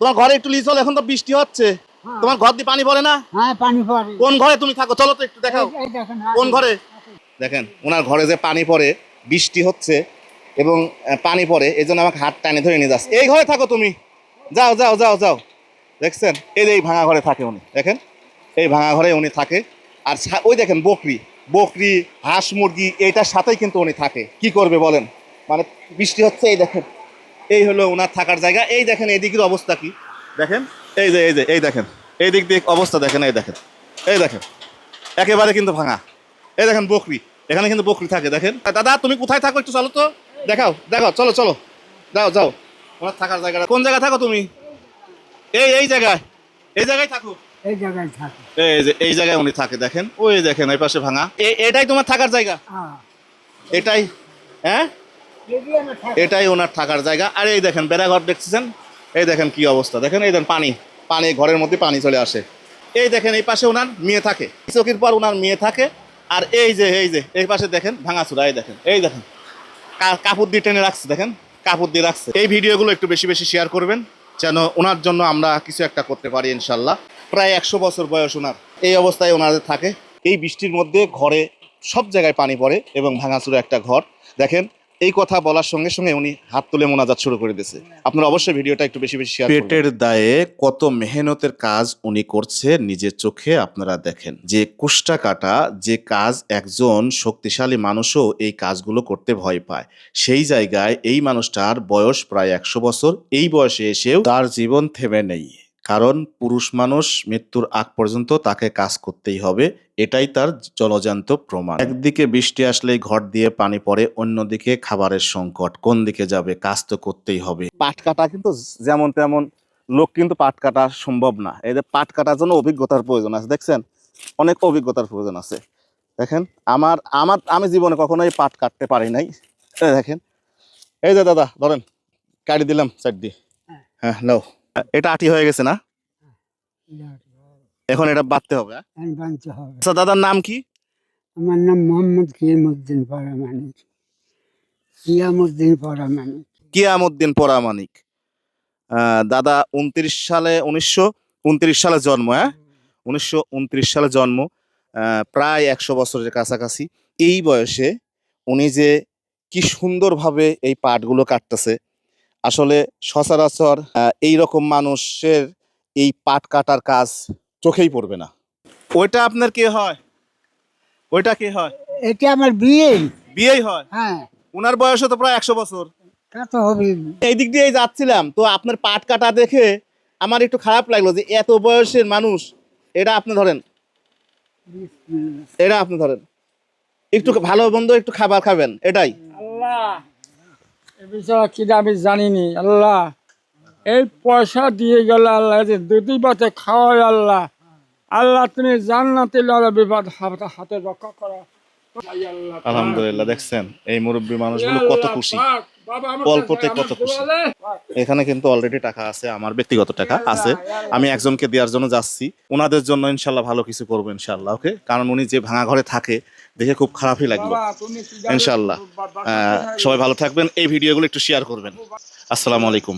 তোমার ঘরে একটু লিজ হলো এখন তো বৃষ্টি হচ্ছে। হ্যাঁ। তোমার ঘর দিয়ে পানি পড়ে না? হ্যাঁ পানি পড়ে। কোন ঘরে তুমি থাকো? চলো তো একটু দেখাও। হ্যাঁ। কোন ঘরে? দেখেন ওনার ঘরে যে পানি পড়ে বৃষ্টি হচ্ছে এবং পানি পড়ে এই জন্য আমাকে হাত টানে ধরে নিয়ে যাচ্ছে এই ঘরে থাকো তুমি। যাও যাও যাও যাও। দেখছেন? এই যে এই ভাঙা ঘরে থাকে উনি। দেখেন? এই ভাঙা ঘরে উনি থাকে। আর ওই দেখেন বকরি। বকরি হাঁস মুরগি এইটার সাথেই কিন্তু উনি থাকে। কি করবে বলেন? মানে বৃষ্টি হচ্ছে এই দেখেন। এই হলো ওনার থাকার জায়গা। এই দেখেন এই দিকের অবস্থা কি? দেখেন এই যে এই যে এই দেখেন এই দিক দিয়ে অবস্থা দেখেন এই দেখেন এই দেখেন একেবারে কিন্তু ভাঙা। এই দেখেন বকরি এখানে কিন্তু বকরি থাকে দেখেন। দাদা তুমি কোথায় থাকো একটু চলো তো? দেখাও দেখাও চলো চলো যাও যাও। ওনার থাকার জায়গাটা কোন জায়গায় থাকো তুমি? এই এই জায়গায় এই জায়গায় থাকো। এই জায়গায় থাকে। এই যে এই জায়গায় উনি থাকে দেখেন ওই দেখেন এই পাশে ভাঙা। এটাই তোমার থাকার জায়গা? হ্যাঁ। এটাই হ্যাঁ? এটাই ওনার থাকার জায়গা। আর এই দেখেন, বেড়াঘর দেখতেছেন? এই দেখেন কি অবস্থা। দেখেন, এই দেখেন পানি। পানি, ঘরের মধ্যে পানি চলে আসে। এই দেখেন, এই পাশে ওনার মেয়ে থাকে। চকির পর ওনার মেয়ে থাকে। আর এই যে এই যে, এই পাশে দেখেন, ভাঙাচুরা, এই দেখেন এই দেখেন। কাপড় দিয়ে টেনে রাখছে, দেখেন, কাপড় দিয়ে রাখছে। এই ভিডিওগুলো একটু বেশি বেশি শেয়ার করবেন, যেন ওনার জন্য আমরা কিছু একটা করতে পারি ইনশাল্লাহ প্রায় একশো বছর বয়স ওনার। এই অবস্থায় ওনাদের থাকে। এই বৃষ্টির মধ্যে ঘরে সব জায়গায় পানি পড়ে এবং ভাঙাচুরা একটা ঘর। দেখেন এই কথা বলার সঙ্গে সঙ্গে উনি হাত তুলে মোনাজাত শুরু করে দিয়েছে। আপনারা অবশ্যই ভিডিওটা একটু বেশি বেশি শেয়ার পেটের দায়ে কত মেহনতের কাজ উনি করছে নিজের চোখে আপনারা দেখেন। যে কুষ্টা কাটা যে কাজ একজন শক্তিশালী মানুষও এই কাজগুলো করতে ভয় পায়। সেই জায়গায় এই মানুষটার বয়স প্রায় একশো বছর এই বয়সে এসেও তার জীবন থেমে নেই। কারণ পুরুষ মানুষ মৃত্যুর আগ পর্যন্ত তাকে কাজ করতেই হবে এটাই তার জলজান্ত প্রমাণ। একদিকে বৃষ্টি আসলেই ঘর দিয়ে পানি পড়ে অন্যদিকে খাবারের সংকট। কোন দিকে যাবে কাজ তো করতেই হবে। পাট কাটা কিন্তু যেমন তেমন লোক কিন্তু পাট কাটা সম্ভব না। এই যে পাট কাটার জন্য অভিজ্ঞতার প্রয়োজন আছে দেখছেন? অনেক অভিজ্ঞতার প্রয়োজন আছে। দেখেন আমার আমার আমি জীবনে কখনোই পাট কাটতে পারি নাই। এই দেখেন এই যে দাদা ধরেন কাটি দিলাম সাইড দিয়ে। হ্যাঁ নাও। এটা আটি হয়ে গেছে না? এখন এটা বাঁধতে হবে হ্যাঁ? হবে। আচ্ছা দাদার নাম কি? আমার নাম মোহাম্মদ কিয়ামুদ্দিন পরামানিক কিয়ামুদ্দিন পরামানিক কিয়ামুদ্দিন পরামানিক দাদা উনত্রিশ সালে উনিশশো উনত্রিশ সালে জন্ম হ্যাঁ? উনিশশো উনত্রিশ সালে জন্ম। প্রায় একশো বছরের কাছাকাছি। এই বয়সে উনি যে কি সুন্দরভাবে এই পাটগুলো কাটতেছে আসলে সচরাচর এই রকম মানুষের এই পাট কাটার কাজ চোখেই পড়বে না। ওইটা আপনার কে হয়? ওইটা কে হয়? এটা আমার বিয়ে বিয়েই হয়? হ্যাঁ। ওনার বয়সও তো প্রায় একশো বছর। তা তো হবে এই দিক দিয়ে যাচ্ছিলাম তো আপনার পাট কাটা দেখে আমার একটু খারাপ লাগল যে এত বয়সের মানুষ এটা আপনি ধরেন। এটা আপনি ধরেন। একটু ভালো বন্ধু একটু খাবার খাবেন এটাই। আল্লাহ। বিষয়ে কি আমি জানিনি আল্লাহ। এই পয়সা দিয়ে গেল আল্লাহ যে দুটি পথে খাওয়াই আল্লাহ। আল্লাহ তুমি জান্নাতে লড়া বিপদ হাতে হাতে রক্ষা করো। আলহামদুলিল্লাহ দেখছেন? এই মুরব্বী মানুষগুলো কত খুশি। অল্পতে কত খুশি। এখানে কিন্তু অলরেডি টাকা আছে আমার ব্যক্তিগত টাকা আছে। আমি একজনকে দেওয়ার জন্য যাচ্ছি। ওনাদের জন্য ইনশাল্লাহ ভালো কিছু করব ইনশাল্লাহ ওকে কারণ উনি যে ভাঙা ঘরে থাকে দেখে খুব খারাপই লাগল। ইনশাল্লাহ। সবাই ভালো থাকবেন। এই ভিডিওগুলো একটু শেয়ার করবেন। আসসালামু আলাইকুম।